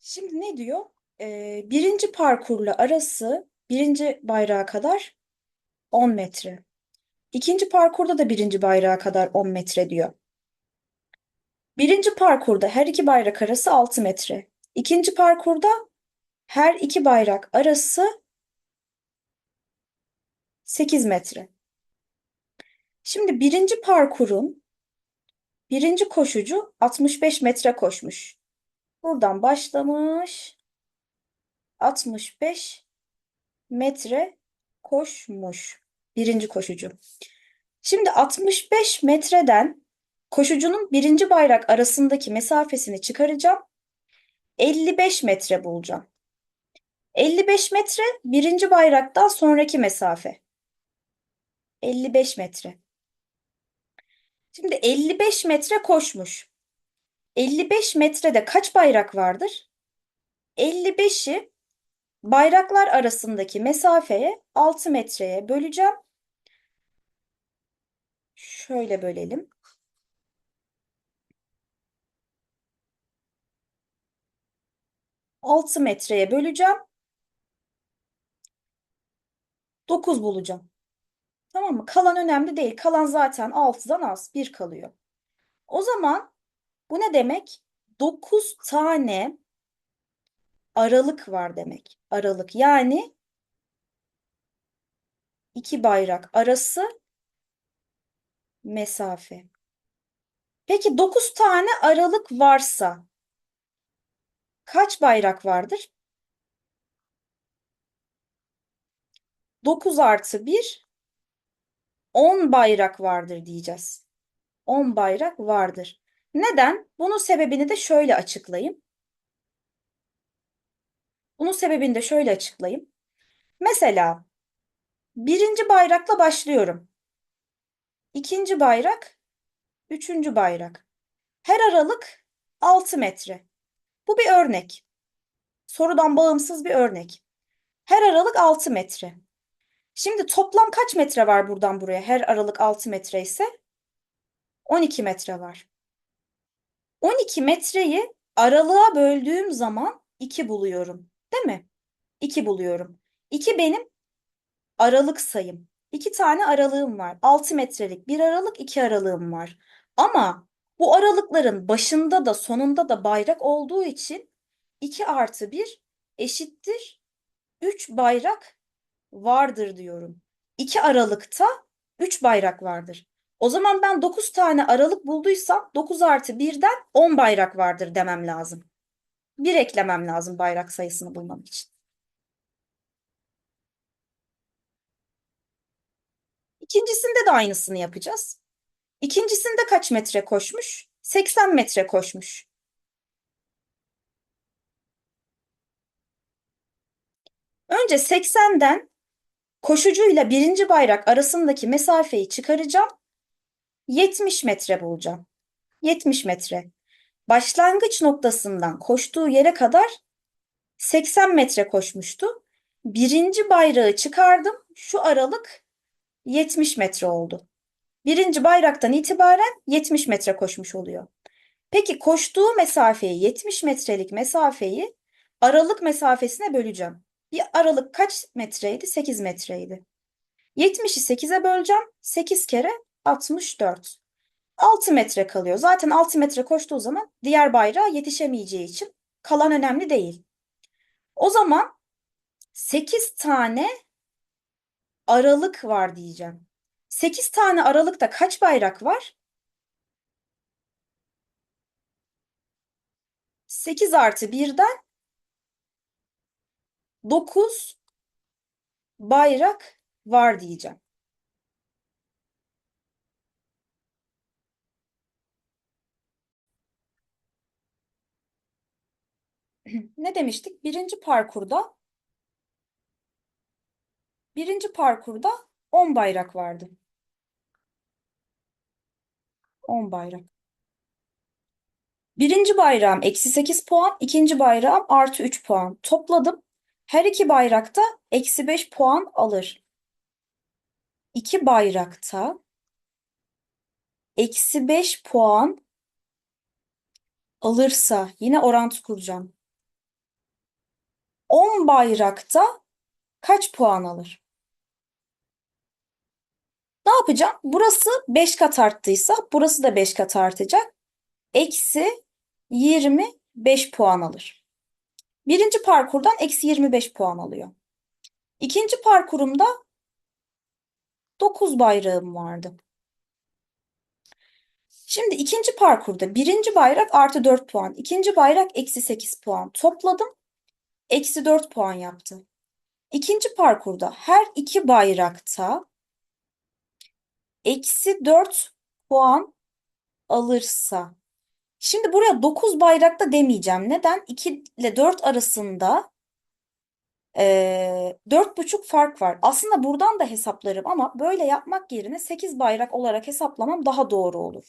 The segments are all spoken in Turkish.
Şimdi ne diyor? Ee, birinci parkurla arası birinci bayrağa kadar 10 metre. İkinci parkurda da birinci bayrağa kadar 10 metre diyor. Birinci parkurda her iki bayrak arası 6 metre. İkinci parkurda her iki bayrak arası 8 metre. Şimdi birinci parkurun birinci koşucu 65 metre koşmuş. Buradan başlamış 65 metre koşmuş. Birinci koşucu. Şimdi 65 metreden koşucunun birinci bayrak arasındaki mesafesini çıkaracağım. 55 metre bulacağım. 55 metre birinci bayraktan sonraki mesafe. 55 metre. Şimdi 55 metre koşmuş. 55 metrede kaç bayrak vardır? 55'i bayraklar arasındaki mesafeye 6 metreye böleceğim. Şöyle bölelim. Altı metreye böleceğim. 9 bulacağım. Tamam mı? Kalan önemli değil. Kalan zaten 6'dan az. 1 kalıyor. O zaman bu ne demek? 9 tane aralık var demek. Aralık yani iki bayrak arası mesafe. Peki 9 tane aralık varsa kaç bayrak vardır? 9 artı 1 10 bayrak vardır diyeceğiz. 10 bayrak vardır. Neden? Bunun sebebini de şöyle açıklayayım. Bunun sebebini de şöyle açıklayayım. Mesela birinci bayrakla başlıyorum. İkinci bayrak, üçüncü bayrak. Her aralık 6 metre. Bu bir örnek. Sorudan bağımsız bir örnek. Her aralık 6 metre. Şimdi toplam kaç metre var buradan buraya? Her aralık 6 metre ise 12 metre var. 12 metreyi aralığa böldüğüm zaman 2 buluyorum. Değil mi? 2 buluyorum. 2 benim aralık sayım. 2 tane aralığım var. 6 metrelik bir aralık, 2 aralığım var. Ama bu aralıkların başında da sonunda da bayrak olduğu için 2 artı 1 eşittir 3 bayrak vardır diyorum. 2 aralıkta 3 bayrak vardır. O zaman ben 9 tane aralık bulduysam 9 artı 1'den 10 bayrak vardır demem lazım. Bir eklemem lazım bayrak sayısını bulmam için. İkincisinde de aynısını yapacağız. İkincisinde kaç metre koşmuş? 80 metre koşmuş. Önce 80'den koşucuyla birinci bayrak arasındaki mesafeyi çıkaracağım. 70 metre bulacağım. 70 metre. Başlangıç noktasından koştuğu yere kadar 80 metre koşmuştu. Birinci bayrağı çıkardım. Şu aralık 70 metre oldu. Birinci bayraktan itibaren 70 metre koşmuş oluyor. Peki koştuğu mesafeyi 70 metrelik mesafeyi aralık mesafesine böleceğim. Bir aralık kaç metreydi? 8 metreydi. 70'i 8'e böleceğim. 8 kere 64. 6 metre kalıyor. Zaten 6 metre koştuğu zaman diğer bayrağa yetişemeyeceği için kalan önemli değil. O zaman 8 tane aralık var diyeceğim. 8 tane aralıkta kaç bayrak var? 8 artı 1'den 9 bayrak var diyeceğim. Ne demiştik? Birinci parkurda birinci parkurda 10 bayrak vardı. 10 bayrak. Birinci bayrağım eksi 8 puan, ikinci bayrağım artı 3 puan. Topladım. Her iki bayrakta eksi 5 puan alır. İki bayrakta eksi 5 puan alırsa yine orantı kuracağım. 10 bayrakta kaç puan alır? Ne yapacağım? Burası 5 kat arttıysa burası da 5 kat artacak. Eksi 25 puan alır. Birinci parkurdan eksi 25 puan alıyor. İkinci parkurumda 9 bayrağım vardı. Şimdi ikinci parkurda birinci bayrak artı 4 puan, ikinci bayrak eksi 8 puan topladım. Eksi 4 puan yaptı. İkinci parkurda her iki bayrakta eksi 4 puan alırsa. Şimdi buraya 9 bayrakta demeyeceğim. Neden? 2 ile 4 arasında ee, 4,5 fark var. Aslında buradan da hesaplarım ama böyle yapmak yerine 8 bayrak olarak hesaplamam daha doğru olur.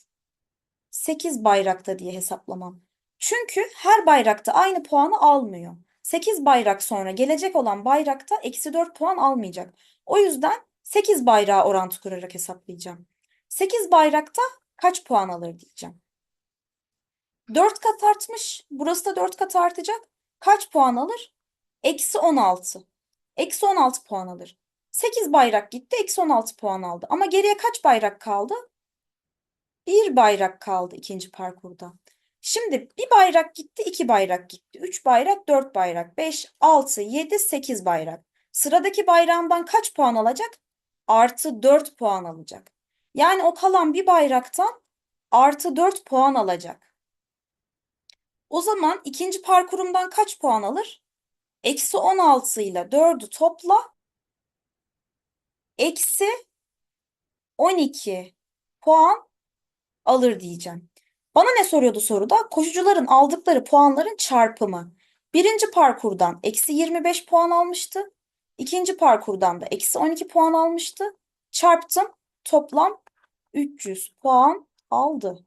8 bayrakta diye hesaplamam. Çünkü her bayrakta aynı puanı almıyor. 8 bayrak sonra gelecek olan bayrakta eksi 4 puan almayacak. O yüzden 8 bayrağı orantı kurarak hesaplayacağım. 8 bayrakta kaç puan alır diyeceğim. 4 kat artmış. Burası da 4 kat artacak. Kaç puan alır? Eksi 16. Eksi 16 puan alır. 8 bayrak gitti. Eksi 16 puan aldı. Ama geriye kaç bayrak kaldı? Bir bayrak kaldı ikinci parkurda. Şimdi bir bayrak gitti, iki bayrak gitti. Üç bayrak, dört bayrak, beş, altı, yedi, sekiz bayrak. Sıradaki bayrağımdan kaç puan alacak? Artı dört puan alacak. Yani o kalan bir bayraktan artı dört puan alacak. O zaman ikinci parkurumdan kaç puan alır? Eksi 16 ile 4'ü topla. Eksi 12 puan alır diyeceğim. Bana ne soruyordu soruda? Koşucuların aldıkları puanların çarpımı. Birinci parkurdan eksi 25 puan almıştı. İkinci parkurdan da eksi 12 puan almıştı. Çarptım. Toplam 300 puan aldı.